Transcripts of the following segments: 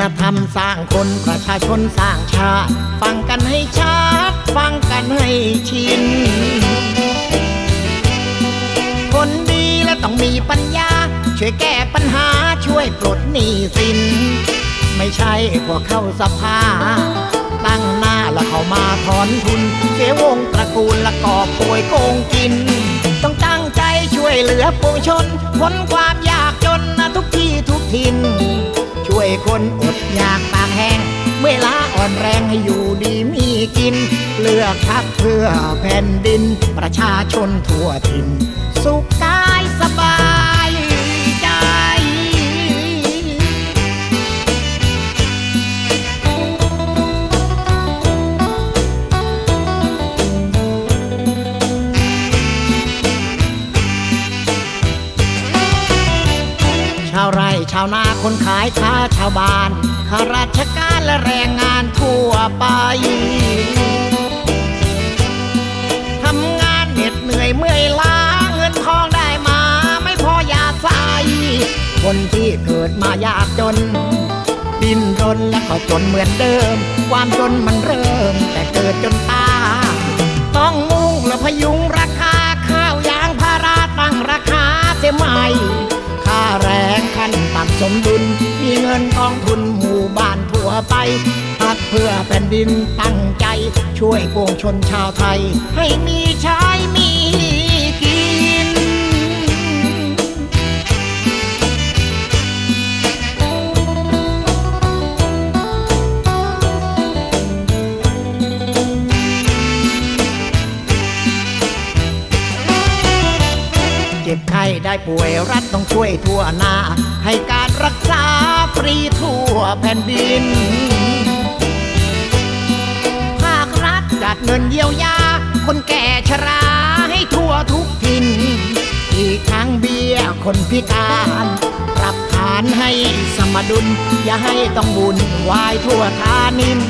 ลธรรมสร้างคนประชาชนสร้างชาติ ฟังกันให้ชัดฟังกันให้ชิน คนดีและต้องมีปัญญา ช่วยแก้ปัญหาช่วยปลดหนี้สิน ไม่ใช่พวกเข้าสภา ตั้งหน้าแล้วเขามาถอนทุน เสียวงตระกูลและกอบป่วยโกงกิน ต้องตั้งใจช่วยเหลือปวงชนพ้นความยากจนนะทุกที่ทุกถิ่น คนอดอยากปากแห้ง เวลาอ่อนแรงให้อยู่ดีมีกิน เลือกพักเพื่อแผ่นดิน ประชาชนทั่วถิ่น สุขกายสบายใจ ชาวไร่ ชาวนาคนขายค้าชาวบ้านข้าราชการและแรงงานทั่วไปทำงานเหน็ดเหนื่อยเมื่อยล้าเงินทองได้มาไม่พอยาใส่คนที่เกิดมายากจน ดิ้นรนและก็จนเหมือนเดิม ความจนมันเริ่มแต่ สมดุลมีเงินกองทุนหมู่บ้านทั่วไปพักเพื่อแผ่นดินตั้งใจ ช่วยปวงชนชาวไทย ให้มีใช้มี ไข้ได้ป่วยรัฐต้องช่วยทั่วหน้า ให้การรักษาฟรีทั่วแผ่นดิน ภาครัฐจัดเงินเยียวยา คนแก่ชราให้ทั่วทุกถิ่นอีกทั้งเบี้ยคนพิการ ปรับฐานให้สมดุล อย่าให้ต้องบุญวายทั่วทานิน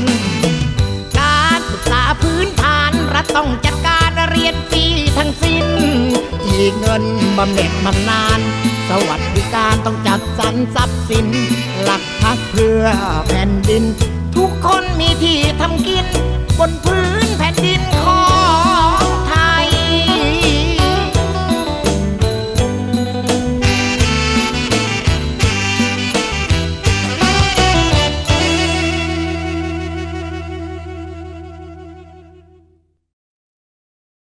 การศึกษาพื้นฐานรัฐต้องจัดการเรียนฟรีทั้งสิ้น เงินบำเหน็จบำนาญสวัสดิการต้องจัดสรรทรัพย์สิน หลักพักเพื่อแผ่นดิน ทุกคนมีที่ทำกิน บนพื้น